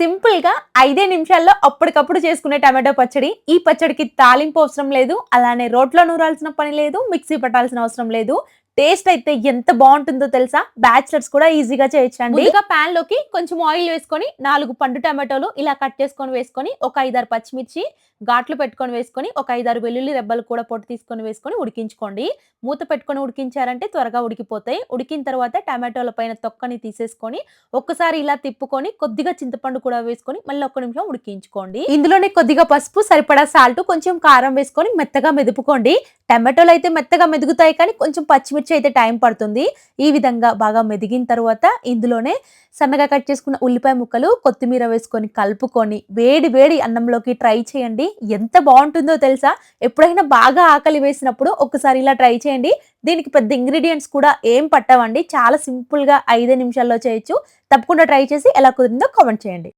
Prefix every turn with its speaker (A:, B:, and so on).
A: సింపుల్గా ఐదే నిమిషాల్లో అప్పటికప్పుడు చేసుకునే టమాటో పచ్చడి. ఈ పచ్చడికి తాలింపు అవసరం లేదు. అలానే రోట్లో నూరాల్సిన పని లేదు. మిక్సీ పట్టాల్సిన అవసరం లేదు. టేస్ట్ అయితే ఎంత బాగుంటుందో తెలుసా? బ్యాచిలర్స్ కూడా ఈజీగా చేయొచ్చండి ముందుగా పాన్లోకి కొంచెం ఆయిల్ వేసుకొని నాలుగు పండు టమాటోలు ఇలా కట్ చేసుకొని వేసుకొని ఒక ఐదారు పచ్చిమిర్చి ఘాట్లు పెట్టుకొని వేసుకొని ఒక ఐదారు వెల్లుల్లి రెబ్బలు కూడా పొట్టు తీసుకొని వేసుకొని ఉడికించుకోండి. మూత పెట్టుకొని ఉడికించారంటే త్వరగా ఉడికిపోతాయి. ఉడికిన తర్వాత టమాటోల పైన తొక్కని తీసేసుకొని ఒక్కసారి ఇలా తిప్పుకొని కొద్దిగా చింతపండు కూడా వేసుకొని మళ్ళీ ఒక్క నిమిషం ఉడికించుకోండి. ఇందులోనే కొద్దిగా పసుపు సరిపడా సాల్ట్ కొంచెం కారం వేసుకొని మెత్తగా మెదుపుకోండి. టమాటోలు అయితే మెత్తగా మెదుగుతాయి కానీ కొంచెం పచ్చిమిర్చి అయితే టైం పడుతుంది. ఈ విధంగా బాగా మెదిగిన తర్వాత ఇందులోనే సన్నగా కట్ చేసుకున్న ఉల్లిపాయ ముక్కలు కొత్తిమీర వేసుకొని కలుపుకొని వేడి వేడి అన్నంలోకి ట్రై చేయండి. ఎంత బాగుంటుందో తెలుసా? ఎప్పుడైనా బాగా ఆకలి వేసినప్పుడు ఒకసారి ఇలా ట్రై చేయండి. దీనికి పెద్ద ఇంగ్రీడియంట్స్ కూడా ఏం పట్టవండి. చాలా సింపుల్గా ఐదే నిమిషాల్లో చేయొచ్చు. తప్పకుండా ట్రై చేసి ఎలా కుదిరిందో కామెంట్ చేయండి.